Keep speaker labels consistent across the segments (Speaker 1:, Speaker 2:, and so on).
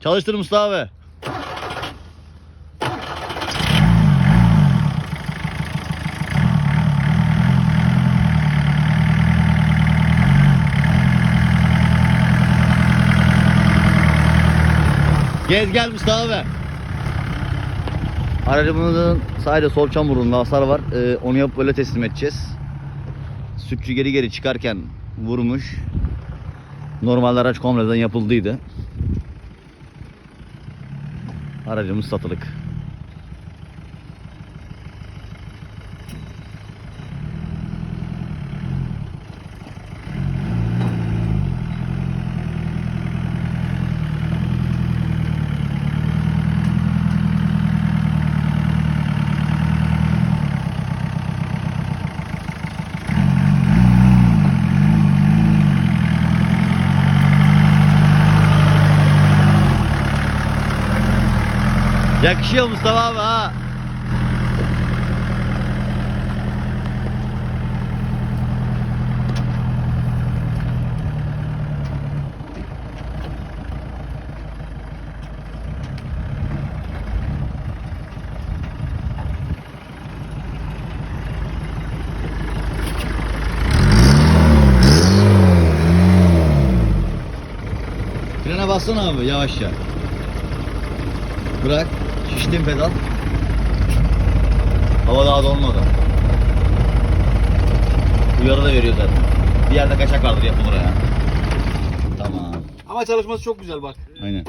Speaker 1: Çalıştır Mustafa abi. Gez gel Mustafa abi. Aracımızın sadece sol çamurunda hasar var. Ee, onu yapıp böyle teslim edeceğiz. Sütçü geri geri çıkarken vurmuş. Normalde araç kompleden yapıldıydı. Aracımız satılık. Yakışıyor Mustafa abi ha. Frene bassana abi yavaşça. Bırak. Şiştin pedal. Hava daha dolmadı. Uyarı da veriyor zaten. Bir yerde kaçak vardır yapılır ya. Tamam.
Speaker 2: Ama çalışması çok güzel bak.
Speaker 1: Aynen.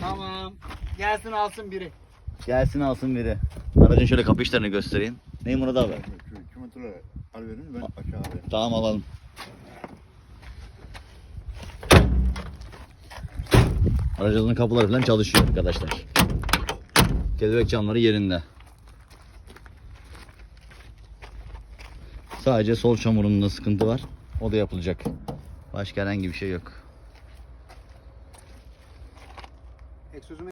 Speaker 2: Tamam. Gelsin alsın biri.
Speaker 1: Gelsin alsın biri. Aracın şöyle kapı işlerini göstereyim. Neyim Murat abi?
Speaker 3: Şu kilometre alıverin ben aşağı alayım.
Speaker 1: Tamam alalım. Aracımızın kapıları falan çalışıyor arkadaşlar. Kelebek camları yerinde. Sadece sol çamurunda sıkıntı var. O da yapılacak. Başka herhangi bir şey yok.
Speaker 2: Egzozunu